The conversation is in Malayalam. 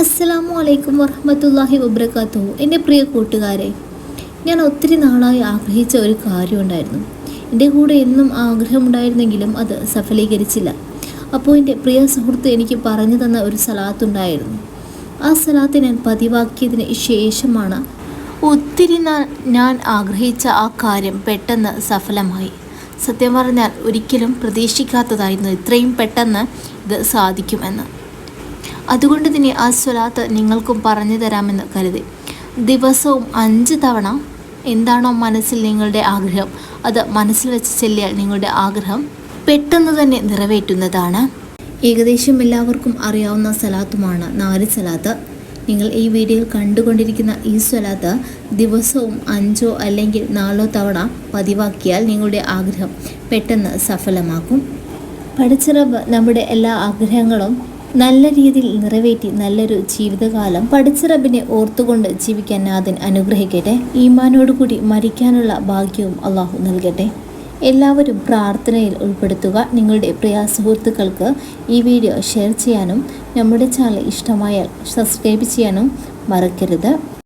അസ്സലാമു അലൈക്കും വറഹമത്തല്ലാഹി വബർക്കാത്തു എന്റെ പ്രിയ കൂട്ടുകാരെ ഞാൻ ഒത്തിരി നാളായി ആഗ്രഹിച്ച ഒരു കാര്യമുണ്ടായിരുന്നു. എന്റെ കൂടെ എന്നും ആഗ്രഹമുണ്ടായിരുന്നെങ്കിലും അത് സഫലീകരിച്ചില്ല. അപ്പോൾ എന്റെ പ്രിയ സുഹൃത്ത് എനിക്ക് പറഞ്ഞു തന്ന ഒരു സലാത്തുണ്ടായിരുന്നു. ആ സലാത്ത് ഞാൻ പതിവാക്കിയതിന് ശേഷമാണ് ഒത്തിരി ഞാൻ ആഗ്രഹിച്ച ആ കാര്യം പെട്ടെന്ന് സഫലമായി. സത്യം പറഞ്ഞാൽ ഒരിക്കലും പ്രതീക്ഷിക്കാത്തതായിരുന്നു ഇത്രയും പെട്ടെന്ന് ഇത് സാധിക്കുമെന്ന് അതുകൊണ്ട് തന്നെ ആ സ്വലാത്ത് നിങ്ങൾക്കും പറഞ്ഞു തരാമെന്ന് കരുതി. ദിവസവും അഞ്ച് തവണ എന്താണോ മനസ്സിൽ നിങ്ങളുടെ ആഗ്രഹം. അത് മനസ്സിൽ വെച്ച് ചെല്ലിയാൽ നിങ്ങളുടെ ആഗ്രഹം പെട്ടെന്ന് തന്നെ നിറവേറ്റുന്നതാണ്. ഏകദേശം എല്ലാവർക്കും അറിയാവുന്ന സലാത്തുമാണ് നാല് സലാത്ത് നിങ്ങൾ ഈ വീഡിയോയിൽ കണ്ടുകൊണ്ടിരിക്കുന്ന ഈ സ്വലാത്ത് ദിവസവും അഞ്ചോ അല്ലെങ്കിൽ നാലോ തവണ പതിവാക്കിയാൽ നിങ്ങളുടെ ആഗ്രഹം പെട്ടെന്ന് സഫലമാക്കും. പഠിച്ചറബ് നമ്മുടെ എല്ലാ ആഗ്രഹങ്ങളും നല്ല രീതിയിൽ നിറവേറ്റി നല്ലൊരു ജീവിതകാലം പഠിച്ചറബിനെ ഓർത്തുകൊണ്ട് ജീവിക്കാൻ നാഥൻ അനുഗ്രഹിക്കട്ടെ. ഈമാനോടുകൂടി മരിക്കാനുള്ള ഭാഗ്യവും അള്ളാഹു നൽകട്ടെ. എല്ലാവരും പ്രാർത്ഥനയിൽ ഉൾപ്പെടുത്തുക. നിങ്ങളുടെ പ്രിയ സുഹൃത്തുക്കൾക്ക് ഈ വീഡിയോ ഷെയർ ചെയ്യാനും നമ്മുടെ ചാനൽ ഇഷ്ടമായാൽ സബ്സ്ക്രൈബ് ചെയ്യാനും മറക്കരുത്.